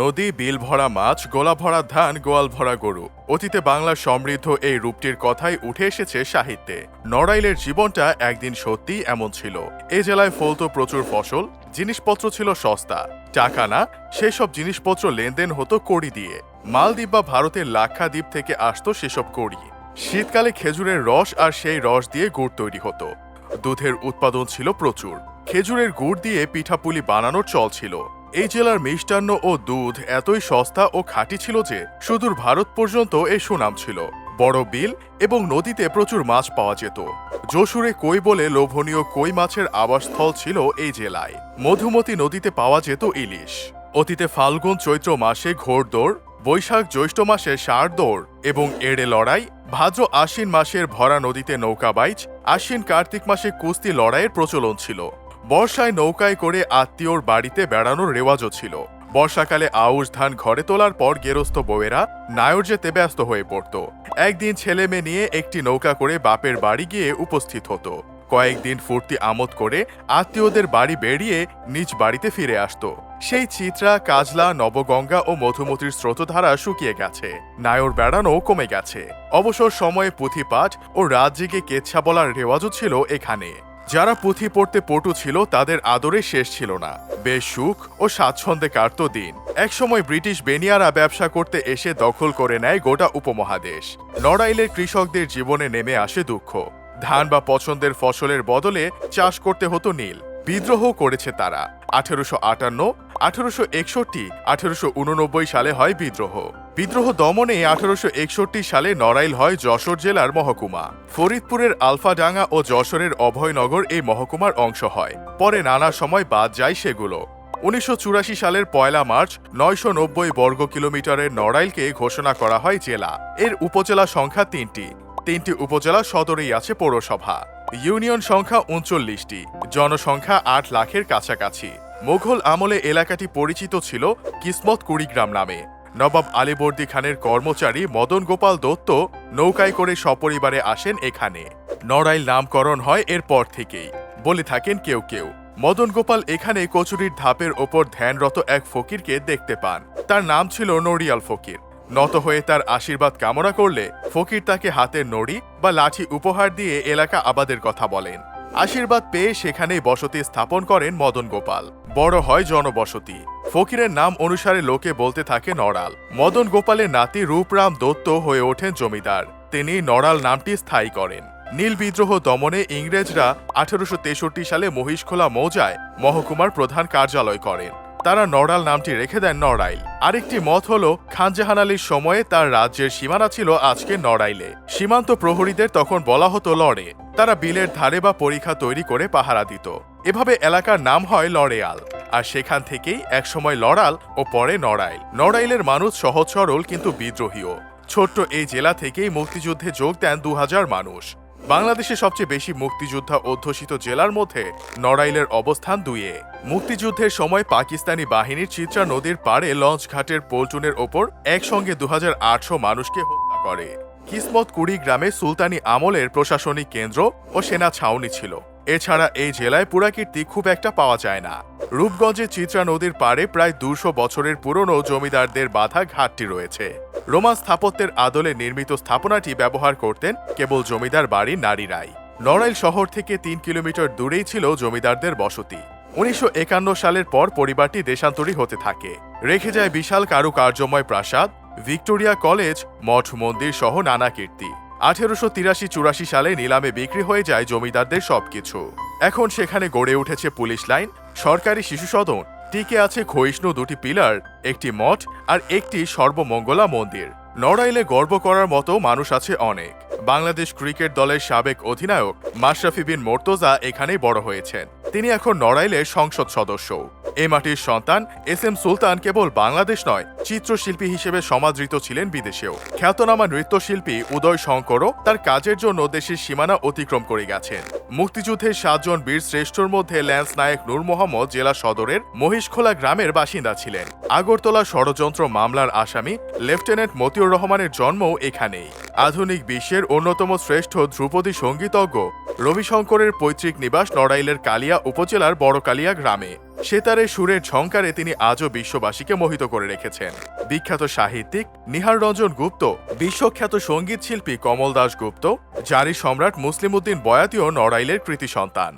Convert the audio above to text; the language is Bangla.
নদী বিল ভরা মাছ গোলা ভরা ধান গোয়াল ভরা গরু। অতীতে বাংলার সমৃদ্ধ এই রূপটির কথাই উঠে এসেছে সাহিত্যে। নড়াইলের জীবনটা একদিন সত্যিই এমন ছিল। এ জেলায় ফলতো প্রচুর ফসল, জিনিসপত্র ছিল সস্তা। টাকা না, সেসব জিনিসপত্র লেনদেন হতো কড়ি দিয়ে। মালদ্বীপ বা ভারতের লাক্ষাদ্বীপ থেকে আসতো সেসব কড়ি। শীতকালে খেজুরের রস আর সেই রস দিয়ে গুড় তৈরি হতো। দুধের উৎপাদন ছিল প্রচুর। খেজুরের গুড় দিয়ে পিঠাপুলি বানানোর চল ছিল। এই জেলার মিষ্টান্ন ও দুধ এতই সস্তা ও খাঁটি ছিল যে সুদূর ভারত পর্যন্ত এর সুনাম ছিল। বড় বিল এবং নদীতে প্রচুর মাছ পাওয়া যেত। যশোরে কই বলে লোভনীয় কই মাছের আবাসস্থল ছিল এই জেলায়। মধুমতি নদীতে পাওয়া যেত ইলিশ। অতীতে ফাল্গুন চৈত্র মাসে ঘোড়দৌড় বৈশাখ জ্যৈষ্ঠ মাসে দৌড় এবং এড়ে লড়াই, ভাদ্র আশ্বিন মাসের ভরা নদীতে নৌকা বাইচ, আশ্বিন কার্তিক মাসে কুস্তি লড়াইয়ের প্রচলন ছিল। বর্ষায় নৌকায় করে আত্মীয়র বাড়িতে বেড়ানোর রেওয়াজও ছিল। বর্ষাকালে আউশ ধান ঘরে তোলার পর গেরস্ত বউয়েরা নায়র যেতে ব্যস্ত হয়ে পড়ত। একদিন ছেলে মেয়ে নিয়ে একটি নৌকা করে বাপের বাড়ি গিয়ে উপস্থিত হতো। কয়েকদিন ফুর্তি আমোদ করে আত্মীয়দের বাড়ি বেরিয়ে নিজ বাড়িতে ফিরে আসত। সেই চিত্রা, কাজলা, নবগঙ্গা ও মধুমতির স্রোতধারা শুকিয়ে গেছে। নায়র বেড়ানো কমে গেছে। অবসর সময়ে পুঁথিপাঠ ও রাত জেগে কেচ্ছা বলার রেওয়াজও ছিল এখানে। যারা পুঁথি পড়তে পটু ছিল, তাদের আদরে শেষ ছিল না। বেশ সুখ ও স্বাচ্ছন্দ্যে কাটত দিন। একসময় ব্রিটিশ বেনিয়ারা ব্যবসা করতে এসে দখল করে নেয় গোটা উপমহাদেশ। নড়াইলের কৃষকদের জীবনে নেমে আসে দুঃখ। ধান বা পছন্দের ফসলের বদলে চাষ করতে হতো নীল। বিদ্রোহ করেছে তারা। আঠেরোশো আটান্ন, আঠেরোশো একষট্টি, আঠেরোশো উননব্বই সালে হয় বিদ্রোহ। বিদ্রোহ দমনে আঠারোশো একষট্টি সালে নড়াইল হয় যশোর জেলার মহকুমা। ফরিদপুরের আলফাডাঙ্গা ও যশোরের অভয়নগর এই মহকুমার অংশ হয়। পরে নানা সময় বাদ যায় সেগুলো। উনিশশো চুরাশি সালের পয়লা মার্চ, নয়শো নব্বই বর্গ কিলোমিটারের নড়াইলকে ঘোষণা করা হয় জেলা। এর উপজেলা সংখ্যা তিনটি। তিনটি উপজেলা সদরেই আছে পৌরসভা। ইউনিয়ন সংখ্যা উনচল্লিশটি। জনসংখ্যা আট লাখের কাছাকাছি। মুঘল আমলে এলাকাটি পরিচিত ছিল কিসমত কুড়িগ্রাম নামে। নবাব আলীবর্দী খানের কর্মচারী মদন গোপাল দত্ত নৌকায় করে সপরিবারে আসেন এখানে। নড়াইল নামকরণ হয় এরপর থেকেই। বলে থাকেন কেউ কেউ। মদন গোপাল এখানে কচুরির ধাপের ওপর ধ্যানরত এক ফকিরকে দেখতে পান। তার নাম ছিল নড়িয়াল ফকির। নত হয়ে তার আশীর্বাদ কামনা করলে ফকির তাকে হাতের নড়ি বা লাঠি উপহার দিয়ে এলাকা আবাদের কথা বলেন। আশীর্বাদ পেয়ে সেখানেই বসতি স্থাপন করেন মদন গোপাল। বড় হয় জনবসতি। ফকিরের নাম অনুসারে লোকে বলতে থাকে নড়াল। মদন গোপালের নাতি রূপরাম দত্ত হয়ে ওঠেন জমিদার। তিনি নড়াল নামটি স্থায়ী করেন। নীল বিদ্রোহ দমনে ইংরেজরা আঠারোশো তেষট্টি সালে মহিষখোলা মৌজায় মহকুমার প্রধান কার্যালয় করেন। তারা নড়াল নামটি রেখে দেন নড়াইল। আরেকটি মত হল, খানজাহান আলীর সময়ে তার রাজ্যের সীমানা ছিল আজকে নড়াইলে। সীমান্ত প্রহরীদের তখন বলা হতো লড়ে। তারা বিলের ধারে বা পরীক্ষা তৈরি করে পাহারা দিত। এভাবে এলাকার নাম হয় লড়েয়াল। আর সেখান থেকেই একসময় লড়াল ও পরে নড়াইল। নড়াইলের মানুষ সহজ সরল কিন্তু বিদ্রোহীও। ছোট্ট এই জেলা থেকেই মুক্তিযুদ্ধে যোগ দেন দু হাজার মানুষ। বাংলাদেশে সবচেয়ে বেশি মুক্তিযোদ্ধা অধ্যুষিত জেলার মধ্যে নড়াইলের অবস্থান দুইয়ে। মুক্তিযুদ্ধের সময় পাকিস্তানি বাহিনীর চিত্রা নদীর পাড়ে লঞ্চ ঘাটের পল্টুনের ওপর একসঙ্গে দু হাজার আটশো মানুষকে হত্যা করে। কিসমত কুড়ি গ্রামে সুলতানি আমলের প্রশাসনিক কেন্দ্র ও সেনা ছাউনি ছিল। এছাড়া এই জেলায় পুরাকীর্তি খুব একটা পাওয়া যায় না। রূপগঞ্জে চিত্রা নদীর পাড়ে প্রায় দুশো বছরের পুরনো জমিদারদের বাধা ঘাটটি রয়েছে। রোমান স্থাপত্যের আদলে নির্মিত স্থাপনাটি ব্যবহার করতেন কেবল জমিদার বাড়ির নারীরাই। নড়াইল শহর থেকে তিন কিলোমিটার দূরেই ছিল জমিদারদের বসতি। উনিশশো একান্ন সালের পর পরিবারটি দেশান্তরী হতে থাকে। রেখে যায় বিশাল কারুকার্যময় প্রাসাদ, ভিক্টোরিয়া কলেজ, মঠ, মন্দির সহ নানা কীর্তি। আঠেরোশো তিরাশি চুরাশি সালে নিলামে বিক্রি হয়ে যায় জমিদারদের সবকিছু। এখন সেখানে গড়ে উঠেছে পুলিশ লাইন, সরকারি শিশু সদন, টিকে আছে ক্ষয়িষ্ণু দুটি পিলার, একটি মঠ আর একটি সর্বমঙ্গলা মন্দির। নড়াইলে গর্ব করার মতো মানুষ আছে অনেক। বাংলাদেশ ক্রিকেট দলের সাবেক অধিনায়ক মাশরাফি বিন মোর্তজা এখানেই বড় হয়েছেন। তিনি এখন নড়াইলের সংসদ সদস্য এ মাটির সন্তান এস এম সুলতান কেবল বাংলাদেশ নয়, চিত্রশিল্পী হিসেবে সমাদৃত ছিলেন বিদেশেও। খ্যাতনামা নৃত্যশিল্পী উদয় শঙ্করও তার কাজের জন্য দেশের সীমানা অতিক্রম করে গেছেন। মুক্তিযুদ্ধের সাতজন বীর শ্রেষ্ঠর মধ্যে ল্যান্স নায়ক নূর মোহাম্মদ জেলা সদরের মহিষখোলা গ্রামের বাসিন্দা ছিলেন। আগরতলা ষড়যন্ত্র মামলার আসামি লেফটেন্যান্ট মতিউর রহমানের জন্মও এখানেই। আধুনিক বিশ্বের অন্যতম শ্রেষ্ঠ ধ্রুপদী সঙ্গীতজ্ঞ রবিশঙ্করের পৈতৃক নিবাস নড়াইলের কালিয়া উপজেলার বড়কালিয়া গ্রামে। সেতারে সুরের ঝঙ্কারে তিনি আজও বিশ্ববাসীকে মোহিত করে রেখেছেন। বিখ্যাত সাহিত্যিক নিহার রঞ্জন গুপ্ত, বিশ্বখ্যাত সংগীত শিল্পী কমল দাস গুপ্ত, জারি সম্রাট মুসলিম উদ্দিন বয়াতিও নড়াইলের কৃতি সন্তান।